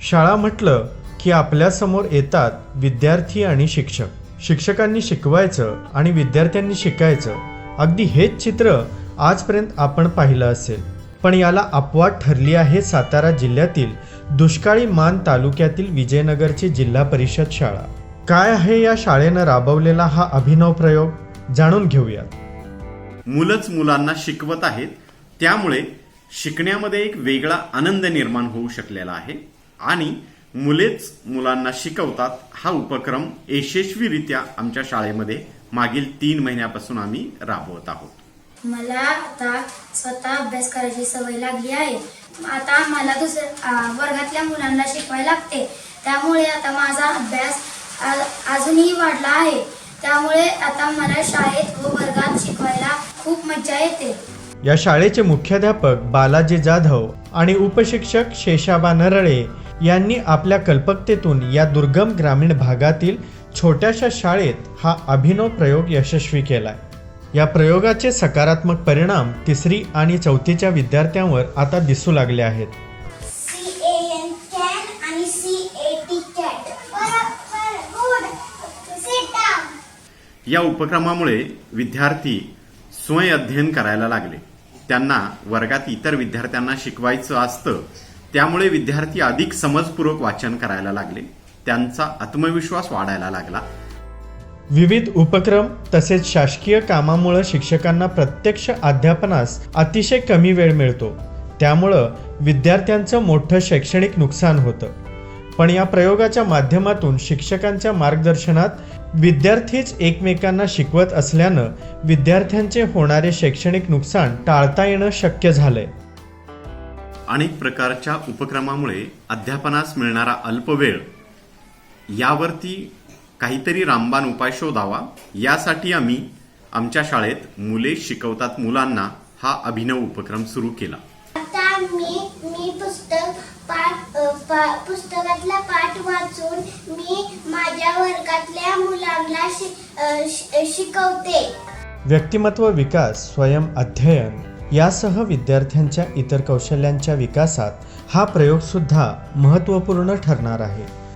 शाळा म्हटलं की आपल्यासमोर येतात विद्यार्थी आणि शिक्षक. शिक्षकांनी शिकवायचं आणि विद्यार्थ्यांनी शिकायचं. अगदी हेच चित्र आजपर्यंत आपण पाहिलं असेल. पण याला अपवाद ठरली आहे सातारा जिल्ह्यातील दुष्काळी मान तालुक्यातील विजयनगरची जिल्हा परिषद शाळा. काय आहे या शाळेनं राबवलेला हा अभिनव प्रयोग? जाणून घेऊयात. मुलंच मुलांना शिकवत आहेत त्यामुळे शिकण्यामध्ये एक वेगळा आनंद निर्माण होऊ शकलेला आहे. आणि मुलेच मुलांना शिकवतात हा उपक्रम यशस्वीरित्या आमच्या शाळेमध्ये मागील तीन महिन्यापासून आम्ही राबवत आहोत. मला आता स्वतः अभ्यास करायची सवय लागली आहे. आता मला दुसऱ्या वर्गातल्या मुलांना शिकवायला लागते. त्यामुळे आता माझा अभ्यास अजूनही वाढला आहे. त्यामुळे आता मला शाळेत व वर्गात शिकवायला खूप मज्जा येते. या शाळेचे मुख्याध्यापक बालाजी जाधव आणि उपशिक्षक शेषाबा नरळे यांनी आपल्या कल्पकतेतून या दुर्गम ग्रामीण भागातील छोट्याशा शाळेत हा अभिनव प्रयोग यशस्वी केलाय. या प्रयोगाचे सकारात्मक परिणाम तिसरी आणि चौथीच्या विद्यार्थ्यांवर आता दिसू लागले आहेत. या उपक्रमामुळे विद्यार्थी स्वयं अध्ययन करायला लागले. त्यांना वर्गात इतर विद्यार्थ्यांना शिकवायचं असतं त्यामुळे विद्यार्थी अधिक समजपूर्वक वाचन करायला लागले. त्यांचा आत्मविश्वास वाढायला लागला. विविध उपक्रम तसेच शासकीय कामामुळे शिक्षकांना प्रत्यक्ष अध्यापनास अतिशय कमी वेळ मिळतो. त्यामुळं विद्यार्थ्यांचं मोठं शैक्षणिक नुकसान होतं. पण या प्रयोगाच्या माध्यमातून शिक्षकांच्या मार्गदर्शनात विद्यार्थीच एकमेकांना शिकवत असल्यानं विद्यार्थ्यांचे होणारे शैक्षणिक नुकसान टाळता येणं शक्य झालंय. अनेक प्रकारच्या उपक्रमामुळे अध्यापनास मिळणारा अल्पवेळ यावरती काहीतरी रामबाण उपाय शोधावा. यासाठी आम्ही आमच्या शाळेत मुले शिकवतात मुलांना हा अभिनव उपक्रम सुरू केला. आता मी मी पुस्तक पाठ अ, पा- पुस्तकातला पाठ वाचून मी माझ्या वर्गातल्या मुलांना शि- शिकवते. व्यक्तिमत्व विकास स्वयं अध्ययन यासह विद्यार्थ्यांच्या इतर कौशल्यांच्या विकासात हा प्रयोगसुद्धा महत्त्वपूर्ण ठरणार आहे.